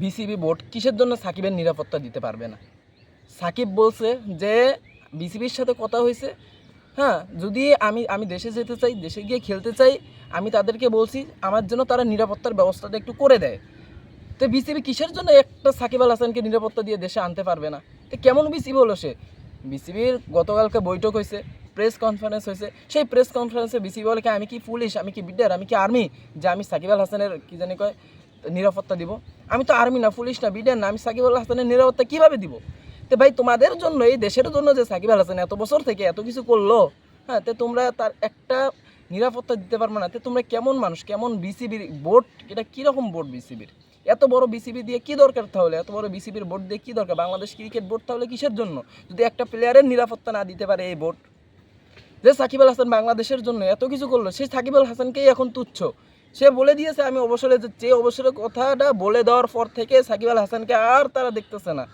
BCB board কিসের জন্য সাকিবের নিরাপত্তা দিতে পারবে না? সাকিব বলছে যে, বিসিবির সাথে কথা হয়েছে। হ্যাঁ যদি আমি আমি দেশে যেতে চাই, দেশে গিয়ে খেলতে চাই, আমি তাদেরকে বলছি, আমার জন্য তারা নিরাপত্তার ব্যবস্থাটা একটু করে দেয়। তো বিসিবি কিসের জন্য একটা সাকিব আল হাসানকে নিরাপত্তা দিয়ে দেশে আনতে পারবে না? তো কেমন বিসিবি হলো সে? বিসিবির গতকালকে বৈঠক হয়েছে, প্রেস কনফারেন্স হয়েছে। সেই প্রেস কনফারেন্সে বিসিবি বলে কি, আমি কি পুলিশ, আমি কি বিডার, আমি কি আর্মি? যে আমি সাকিব আল হাসানের, কি জানি কয় নিরাপত্তা দিব। আমি তো আর্মি না পুলিশ না বিডার না, আমি সাকিব আল হাসানের নিরাপত্তা কীভাবে দিব? তো ভাই, তোমাদের জন্য, এই দেশের জন্য যে সাকিব আল হাসান এত বছর থেকে এত কিছু করল হ্যাঁ তো তোমরা তার একটা নিরাপত্তা দিতে পারবে না। তো তোমরা কেমন মানুষ? কেমন বিসিবির বোর্ড এটা কীরকম বোর্ড বিসিবির এত বড় বিসিবি দিয়ে কি দরকার তাহলে? এত বড় বিসিবির বোর্ড দিয়ে কি দরকার? বাংলাদেশ ক্রিকেট বোর্ড তাহলে কিসের জন্য? যদি একটা প্লেয়ারের নিরাপত্তা না দিতে পারে এই বোর্ড যে সাকিব আল হাসান বাংলাদেশের জন্য এত কিছু করল সেই সাকিব আল হাসানকেই এখন তুচ্ছ। সে বলে দিয়েছে, আমি অবসরে যাচ্ছি অবসরের কথাটা বলে দেওয়ার পর থেকে সাকিব আল হাসানকে আর তারা দেখতেছে না।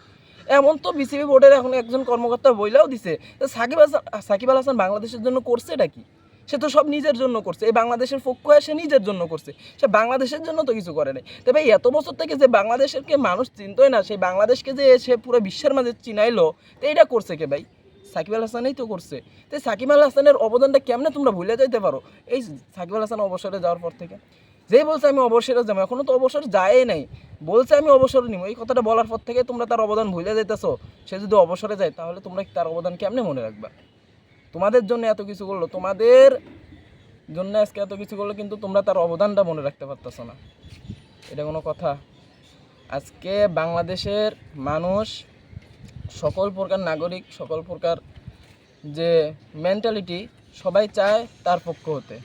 এমন তো বিসিবি বোর্ডের এখন একজন কর্মকর্তা বইলাও দিছে সাকিব হাসান সাকিব আল হাসান বাংলাদেশের জন্য করছে এটা কি? সে তো সব নিজের জন্য করছে, এই বাংলাদেশের পক্ষ হয়ে সে নিজের জন্য করছে, সে বাংলাদেশের জন্য তো কিছু করে নাই। তবে এত বছর থেকে যে বাংলাদেশেরকে মানুষ চিনতই না, সেই বাংলাদেশকে যে সে পুরো বিশ্বের মাঝে চিনাইলো, তো এটা করছে কে ভাই? সাকিব আল হাসানই তো করছে। তো সাকিব আল হাসানের অবদানটা কেমনে তোমরা ভুলে যাইতে পারো? এই সাকিব আল হাসান অবসরে যাওয়ার পর থেকে। যেই বলছে আমি অবসরে যাব, এখনও তো অবসর যায় নাই। বলছে আমি অবসর নিব, এই কথাটা বলার পর থেকে তোমরা তার অবদান ভুলে যাইতেছো। সে যদি অবসরে যায়, তাহলে তোমরা তার অবদান কেমনে মনে রাখবা? তোমাদের জন্য এত কিছু করল, তোমাদের জন্য আজকে এত কিছু করল, কিন্তু তোমরা তার অবদানটা মনে রাখতে পারতেছো না। এটা কোনো কথা। আজকে বাংলাদেশের মানুষ সকল প্রকার নাগরিক সকল প্রকার যে মেন্টালিটি সবাই চায় তার পক্ষ হতে।